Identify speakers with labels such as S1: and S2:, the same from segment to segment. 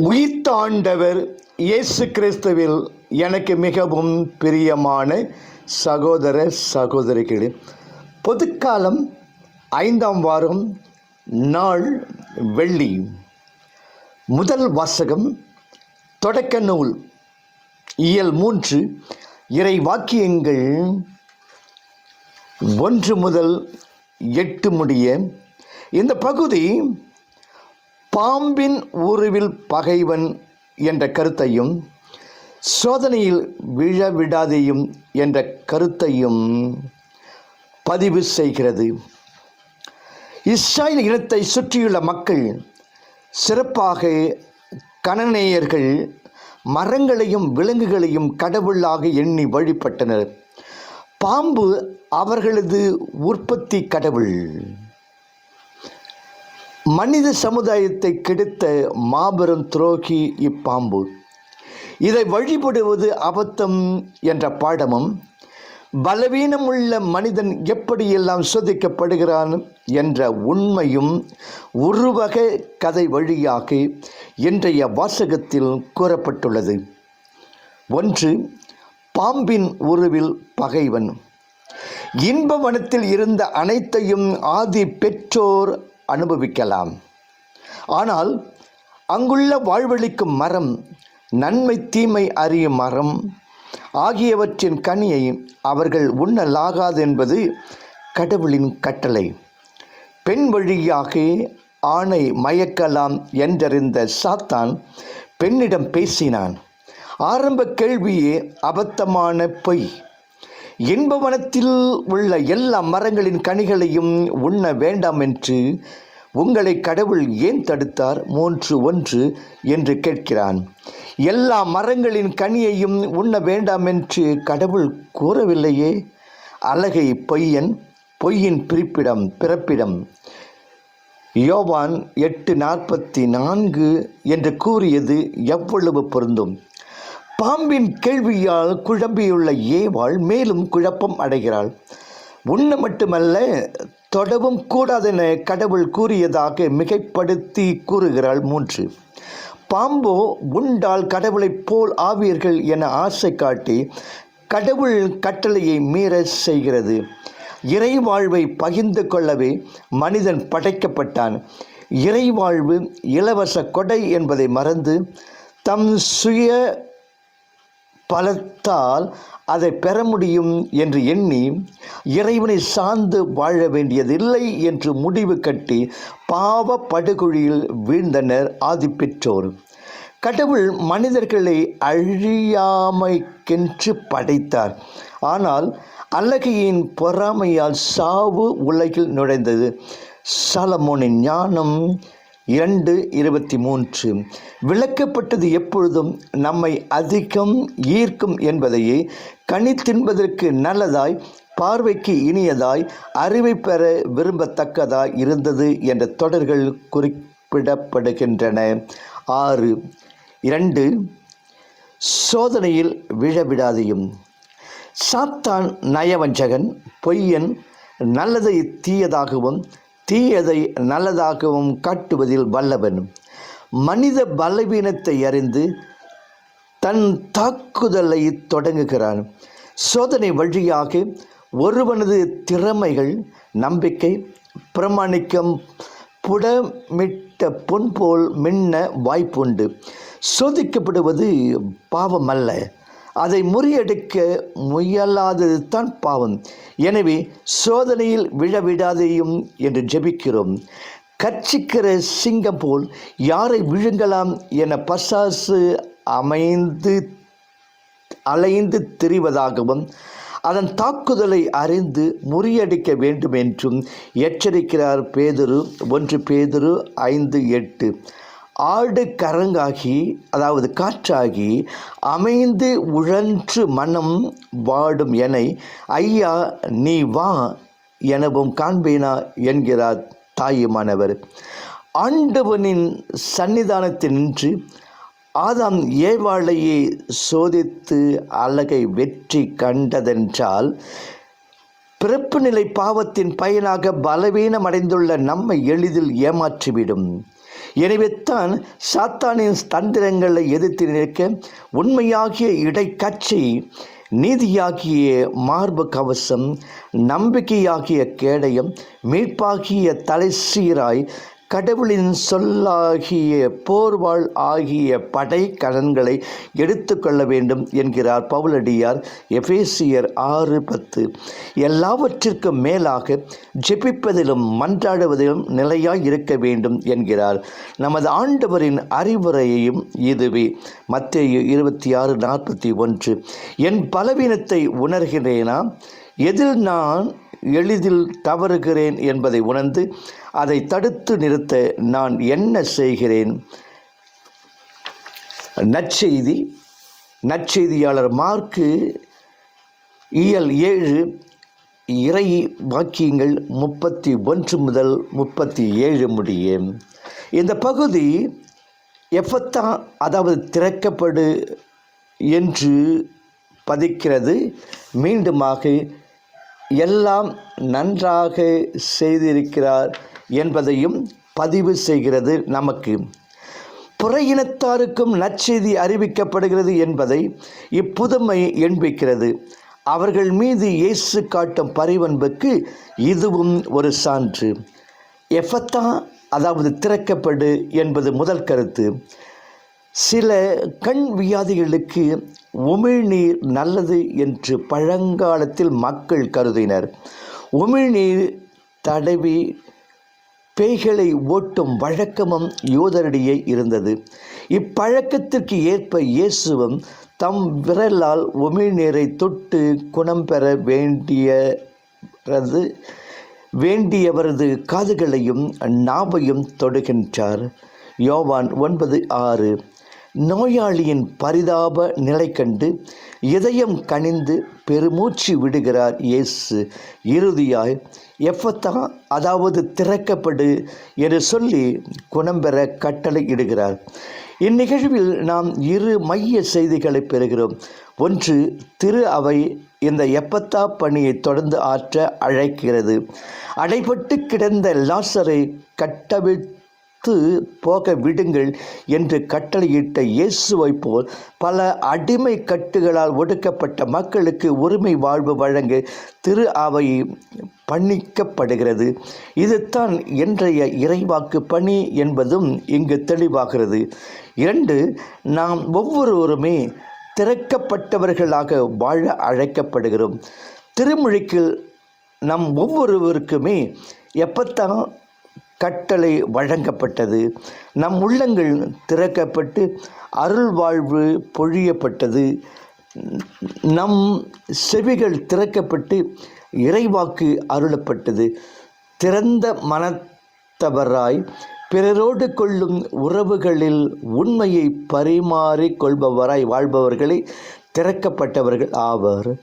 S1: உயிர்த்தாண்டவர் இயேசு கிறிஸ்துவில் எனக்கு மிகவும் பிரியமான சகோதர சகோதரிகளே பொதுக்காலம் ஐந்தாம் வாரம் நாள் வெள்ளி. முதல் வாசகம் தொடக்க நூல் இயல் மூன்று இறை வாக்கியங்கள் ஒன்று முதல் எட்டு முடிய. இந்த பகுதி பாம்பின் உருவில் பகைவன் என்ற கருத்தையும் சோதனையில் விழ விடாதையும் என்ற கருத்தையும் பதிவு செய்கிறது. இஸ்ராயல் இனத்தை சுற்றியுள்ள மக்கள் சிறப்பாக கணநேயர்கள் மரங்களையும் விலங்குகளையும் கடவுளாக எண்ணி வழிபட்டனர். பாம்பு அவர்களது உற்பத்தி கடவுள். மனித சமுதாயத்தை கெடுத்த மாபெரும் துரோகி இப்பாம்பு. இதை வழிபடுவது அபத்தம் என்ற பாடமும் பலவீனமுள்ள மனிதன் எப்படியெல்லாம் சோதிக்கப்படுகிறான் என்ற உண்மையும் உருவக கதை வழியாக இன்றைய வாசகத்தில் கூறப்பட்டுள்ளது. ஒன்று பாம்பின் உருவில் பகைவன். இன்பவனத்தில் இருந்த அனைத்தையும் ஆதி பெற்றோர் அனுபவிக்கலாம். ஆனால் அங்குள்ள வாழ்வளிக்கும் மரம் நன்மை தீமை அறியும் மரம் ஆகியவற்றின் கனியை அவர்கள் உண்ணலாகாது என்பது கடவுளின் கட்டளை. பெண் வழியாக ஆணை மயக்கலாம் என்றறிந்த சாத்தான் பெண்ணிடம் பேசினான். ஆரம்ப கேள்வியே அபத்தமான பொய். இன்பவனத்தில் உள்ள எல்லா மரங்களின் கனிகளையும் உண்ண வேண்டாம் என்று உங்களை கடவுள் ஏன் தடுத்தார்? மூன்று ஒன்று என்று கேட்கிறான். எல்லா மரங்களின் கனியையும் உண்ண வேண்டாம் என்று கடவுள் கூறவில்லையே? அழகை பொய்யன் பொய்யின் பிரிப்பிடம் பிறப்பிடம். யோவான் எட்டு நாற்பத்தி நான்கு என்று கூறியது எவ்வளவு பொருந்தும்? பாம்பின் கேள்வியால் குழம்பியுள்ள ஏவாள் மேலும் குழப்பம் அடைகிறாள். உண்ண மட்டுமல்ல தொடவும் கூடாதென கடவுள் கூறியதாக மிகைப்படுத்தி கூறுகிறாள் மூன்று. பாம்போ உண்டால் கடவுளைப் போல் ஆவீர்கள் என ஆசை காட்டி கடவுள் கட்டளையை மீற செய்கிறது. இறைவாழ்வை பகிர்ந்து கொள்ளவே மனிதன் படைக்கப்பட்டான். இறைவாழ்வு இலவச கொடை என்பதை மறந்து தம் சுய பலத்தால் அதை பெற முடியும் என்று எண்ணி இறைவனை சார்ந்து வாழ வேண்டியதில்லை என்று முடிவு கட்டி பாவ படுகொழியில் வீழ்ந்தனர் ஆதிப்பெற்றோர். கடவுள் மனிதர்களை அழியாமைக்கென்று படைத்தார். ஆனால் அழகையின் பொறாமையால் சாவு உலகில் நுழைந்தது. சலமோனின் ஞானம் இரண்டு இருபத்தி மூன்று. விளக்கப்பட்டது எப்பொழுதும் நம்மை அதிகம் ஈர்க்கும் என்பதையே கனி தின்பதற்கு நல்லதாய் பார்வைக்கு இனியதாய் அறிவை பெற விரும்பத்தக்கதாய் இருந்தது என்ற தொடர்கள் குறிப்பிடப்படுகின்றன. ஆறு. இரண்டு. சோதனையில் விழவிடாதையும் சாத்தான் நயவஞ்சகன் பொய்யன் நல்லதை தீயதாகவும் தீயதை நல்லதாகவும் காட்டுவதில் வல்லவன். மனித பலவீனத்தை அறிந்து தன் தாக்குதலை தொடங்குகிறான். சோதனை வழியாக ஒருவனது திறமைகள் நம்பிக்கை பிரமாணிக்கம் புடமிட்ட பொன் போல் மின்ன வாய்ப்புண்டு. சோதிக்கப்படுவது பாவமல்ல. அதை முறியடிக்க முயலாதது தான் பாவம். எனவே சோதனையில் விழவிடாதேயும் என்று ஜெபிக்கிறோம். கட்சிக்கிற சிங்கம் போல் யாரை விழுங்கலாம் என பசாசு அமைந்து அலைந்து திரிவதாகவும் அதன் தாக்குதலை அறிந்து முறியடிக்க வேண்டும் என்றும் எச்சரிக்கிறார் பேதுரு ஒன்று பேதுரு ஐந்து எட்டு. ஆடு கரங்காகி அதாவது காற்றாகி அமைந்து உழன்று மனம் வாடும் என ஐயா நீ வா எனவும் காண்பேனா என்கிறார் தாயுமானவர். ஆண்டவனின் சன்னிதானத்தில் நின்று ஆதாம் ஏவாளையே சோதித்து அழகை வெற்றி கண்டதென்றால் பிறப்பு நிலை பாவத்தின் பயனாக பலவீனமடைந்துள்ள நம்மை எளிதில் ஏமாற்றிவிடும். எனவே தான் சாத்தானின் தந்திரங்களை எதிர்த்து நிற்க உண்மையாகிய இடைக்கட்சி நீதியாகிய மார்பு கவசம் நம்பிக்கையாகிய கேடயம் மீட்பாகிய தலைசீராய் கடவுளின் சொல்லாகிய போர்வாள் ஆகிய படை கடன்களை எடுத்துக்கொள்ள வேண்டும் என்கிறார் பவுலடியார் எபேசியர் ஆறு பத்து. எல்லாவற்றிற்கும் மேலாக ஜெபிப்பதிலும் மன்றாடுவதிலும் நிலையாய் இருக்க வேண்டும் என்கிறார். நமது ஆண்டவரின் அறிவுரையையும் இதுவே. மத்திய இருபத்தி ஆறு நாற்பத்தி ஒன்று. என் பலவீனத்தை உணர்கிறேனா? எதில் நான் எளிதில் தவறுகிறேன் என்பதை உணர்ந்து அதை தடுத்து நிறுத்த நான் என்ன செய்கிறேன்? நற்செய்தி நற்செய்தியாளர் மார்க்கு இயல் ஏழு இறை வாக்கியங்கள் முப்பத்தி ஒன்று முதல் முப்பத்தி ஏழு முடிய. இந்த பகுதி எப்பத்தான் அதாவது திறக்கப்படு என்று பதிக்கிறது. மீண்டுமாக எல்லாம் நன்றாக செய்திருக்கிறார். என்பதையும் பதிவு செய்கிறது நமக்கு. புற இனத்தாருக்கும் நற்செய்தி அறிவிக்கப்படுகிறது என்பதை இப்புதுமை எண்பிக்கிறது அவர்கள் மீது இயேசு காட்டும் பரிவன்புக்கு இதுவும் ஒரு சான்று. எஃபத்தா அதாவது திறக்கப்படு என்பது முதல் கருத்து. சில கண் வியாதிகளுக்கு உமிழ்நீர் நல்லது என்று பழங்காலத்தில் மக்கள் கருதினர். உமிழ்நீர் தடவி பேய்களை ஓட்டும் வழக்கமும் யோதரிடையே இருந்தது. இப்பழக்கத்திற்கு ஏற்ப இயேசுவும் தம் விரலால் உமிழ்நீரை தொட்டு குணம் பெற வேண்டியது வேண்டியவரது காதுகளையும் நாவையும் தொடுகின்றார். யோவான் ஒன்பது ஆறு. நோயாளியின் பரிதாப நிலை கண்டு இதயம் கனிந்து பெருமூச்சு விடுகிறார் இயேசு. இறுதியாய் எஃபத்தா அதாவது திறக்கப்படு என்று சொல்லி குணம் பெற கட்டளை இடுகிறார். இந்நிகழ்வில் நாம் இரு மைய செய்திகளை பெறுகிறோம். ஒன்று திரு அவை இந்த எப்பத்தா பணியை தொடர்ந்து ஆற்ற அழைக்கிறது. அடைபட்டு கிடந்த லாசரை கட்டவிழ்த்து போக விடுங்கள் என்று கட்டளையிட்ட இயேசுவை போல் பல அடிமை கட்டுகளால் ஒடுக்கப்பட்ட மக்களுக்கு உரிமை வாழ்வு வழங்க திரு அவை பண்ணிக்கப்படுகிறது. இதுதான் இன்றைய இறைவாக்கு பணி என்பதும் இங்கு தெளிவாகிறது. இரண்டு நாம் ஒவ்வொருவருமே திறக்கப்பட்டவர்களாக வாழ அழைக்கப்படுகிறோம். திருமொழிக்கில் நம் ஒவ்வொருவருக்குமே எப்பத்தான் கட்டளை வழங்கப்பட்டது. நம் உள்ளங்கள் திறக்கப்பட்டு அருள் வாழ்வு பொழியப்பட்டது. நம் செவிகள் திறக்கப்பட்டு இறைவாக்கு அருளப்பட்டது. திறந்த மனத்தவராய் பிறரோடு கொள்ளும் உறவுகளில் உண்மையை பரிமாறிக்கொள்பவராய் வாழ்பவர்களை திறக்கப்பட்டவர்கள் ஆவர்.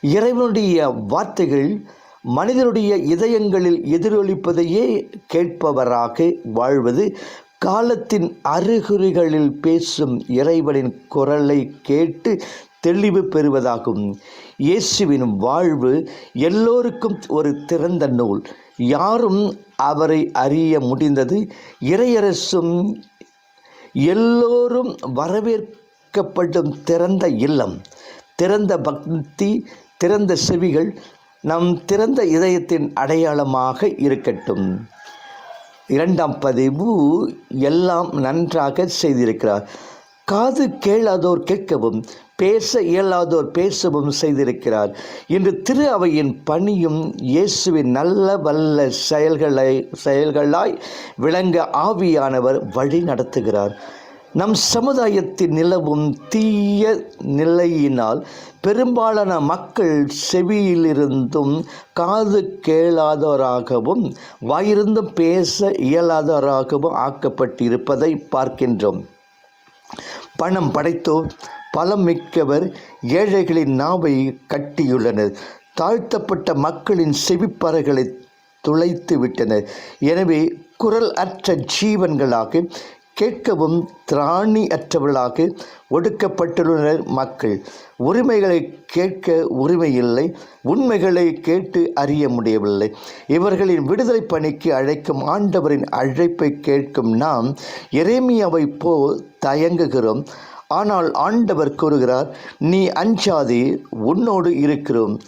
S1: இறைவனுடைய வார்த்தைகள் மனிதனுடைய இதயங்களில் எதிரொலிப்பதையே கேட்பவராக வாழ்வது காலத்தின் அறிகுறிகளில் பேசும் இறைவனின் குரலை கேட்டு தெளிவு பெறுவதாகும். இயேசுவின் வாழ்வு எல்லோருக்கும் ஒரு திறந்த நூல். யாரும் அவரை அறிய முடிந்தது. இறையரசும் எல்லோரும் வரவேற்கப்படும் திறந்த இல்லம் திறந்த பக்தி திறந்த செவிகள் நம் திறந்த இதயத்தின் அடையாளமாக இருக்கட்டும். இரண்டாம் பதிவு எல்லாம் நன்றாக செய்திருக்கிறார். காது கேளாதோர் கேட்கவும் பேச இயலாதோர் பேசவும் செய்திருக்கிறார். இன்று திரு அவையின் பணியும் இயேசுவின் நல்ல வல்ல செயல்களை செயல்களாய் விளங்க ஆவியானவர் வழி நடத்துகிறார். நம் சமுதாயத்தில் நிலவும் தீய நிலையினால் பெரும்பாலான மக்கள் செவியிலிருந்தும் காது கேளாதவராகவும் வாயிருந்தும் பேச இயலாதவராகவும் ஆக்கப்பட்டிருப்பதை பார்க்கின்றோம். பணம் படைத்தோர் பலம் மிக்கவர் ஏழைகளின் நாவை கட்டியுள்ளனர். தாழ்த்தப்பட்ட மக்களின் செவிப்பறைகளை துளைத்து விட்டனர் எனவே குரல் அற்ற ஜீவன்களாக கேட்கவும் திராணி அற்றவர்களாக ஒடுக்கப்பட்டுள்ளனர் மக்கள். உரிமைகளை கேட்க உரிமை இல்லை உண்மைகளை கேட்டு அறிய முடியவில்லை. இவர்களின் விடுதலை பணிக்கு அழைக்கும் ஆண்டவரின் அழைப்பை கேட்கும் நாம் எரேமியாவை போல் தயங்குகிறோம். ஆனால் ஆண்டவர் கூறுகிறார் நீ அஞ்சாதே உன்னோடு இருக்கிறோம்.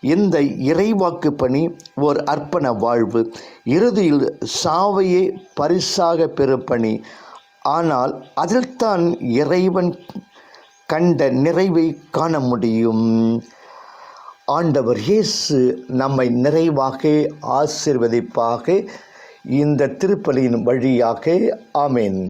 S1: இந்த இறைவாக்கு பணி ஓர் அர்ப்பண வாழ்வு. இறுதியில் சாவையே பரிசாக பெறும் பணி. ஆனால் அதில்தான் இறைவன் கண்ட நிறைவை காண முடியும். ஆண்டவர் இயேசு நம்மை நிறைவாக ஆசிர்வதிப்பாக இந்த திருப்பலியின் வழியாக. ஆமேன்.